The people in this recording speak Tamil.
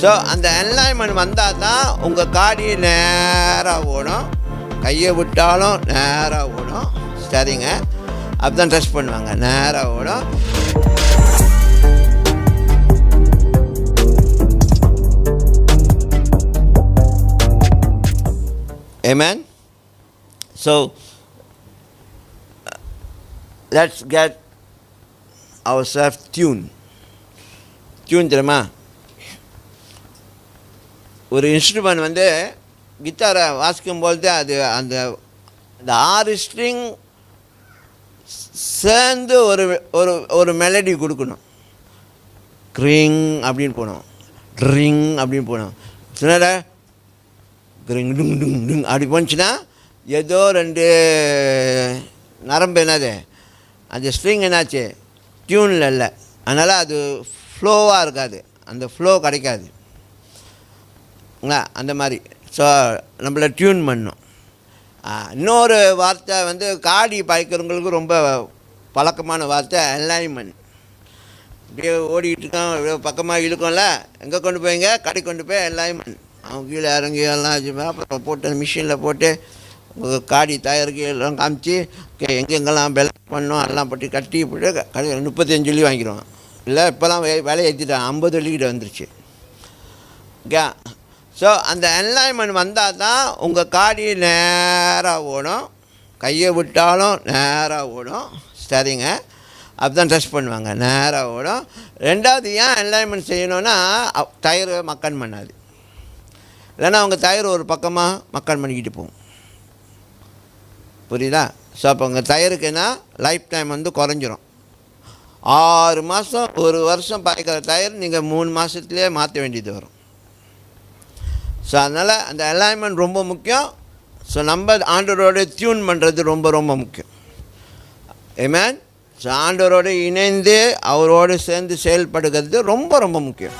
ஸோ அந்த என்லைன்மெண்ட் வந்தால் தான் உங்கள் காடி நேராக ஓடும். கையை விட்டாலும் நேராக ஓடும். சரிங்க. அப்பதான் ட்ரெஸ் பண்ணுவாங்க. நேராக ஓடும். Amen. So uh, let's get ourselves tuned. Tune தெரியுமா? ஒரு இன்ஸ்ட்ருமெண்ட் வந்து கிட்டாரை வாசிக்கும்பொழுது அது அந்த அந்த ஆறு ஸ்ட்ரிங் சேர்ந்து ஒரு ஒரு ஒரு மெலடி கொடுக்கணும். க்ரிங் அப்படின்னு போகணும் ட்ரிங் அப்படின்னு போகணும் சில க்ரிங் டுங் டுங் டுங் அப்படி போணுச்சுன்னா ஏதோ ரெண்டு நரம்பு என்னது? அந்த ஸ்ட்ரிங் என்னாச்சு? டியூனில் இல்லை. அதனால் அது ஃப்ளோவாக இருக்காது. அந்த ஃப்ளோ கிடைக்காது. அந்த மாதிரி. ஸோ நம்மளை டியூன் பண்ணும். இன்னொரு வார்த்தை வந்து காடி பாய்க்கிறவங்களுக்கு ரொம்ப பழக்கமான வார்த்தை அலைன்மெண்ட் அப்படியே ஓடிக்கிட்டு இருக்கோம் பக்கமாக இழுக்கும்ல? எங்கே கொண்டு போய்ங்க கடை கொண்டு போய் அலைன்மெண்ட் அவன் கீழே இறங்கி எல்லாம் அப்புறம் போட்டு மிஷினில் போட்டு காடி தயாரிக்க எல்லாம் காமிச்சு எங்கெங்கெல்லாம் பெல பண்ணோம் எல்லாம் போட்டு கட்டி போட்டு கடை முப்பத்தஞ்சு சொல்லி வாங்கிடுவான். இல்லை இப்போலாம் விலை ஏற்றிட்டான் ஐம்பது வெள்ளிக்கிட்ட வந்துருச்சு. ஓகே ஸோ அந்த அலைன்மெண்ட் வந்தால் தான் உங்கள் காடி நேராக ஓடும். கையை விட்டாலும் நேராக ஓடும். சரிங்க அப்படிதான் ட்ரெஸ் பண்ணுவாங்க. நேராக ஓடும். ரெண்டாவது ஏன் அலைன்மெண்ட் செய்யணும்னா அ- டயர் மக்கன் பண்ணாது. இல்லைன்னா அவங்க டயர் ஒரு பக்கமாக மக்கன் பண்ணிக்கிட்டு போகும். புரியுதா? ஸோ அப்போ உங்கள் டயருக்குன்னா லைஃப் டைம் வந்து குறைஞ்சிரும். ஆறு மாதம் ஒரு வருஷம் பாய்க்கிற டயர் நீங்கள் மூணு மாதத்துலேயே மாற்ற வேண்டியது வரும். ஸோ அதனால் அந்த அலைன்மெண்ட் ரொம்ப முக்கியம். ஸோ நம்ம ஆண்டவரோட டியூன் பண்ணுறது ரொம்ப ரொம்ப முக்கியம். ஏமேன் ஸோ ஆண்டவரோடு இணைந்து அவரோடு சேர்ந்து செயல்படுகிறது ரொம்ப ரொம்ப முக்கியம்.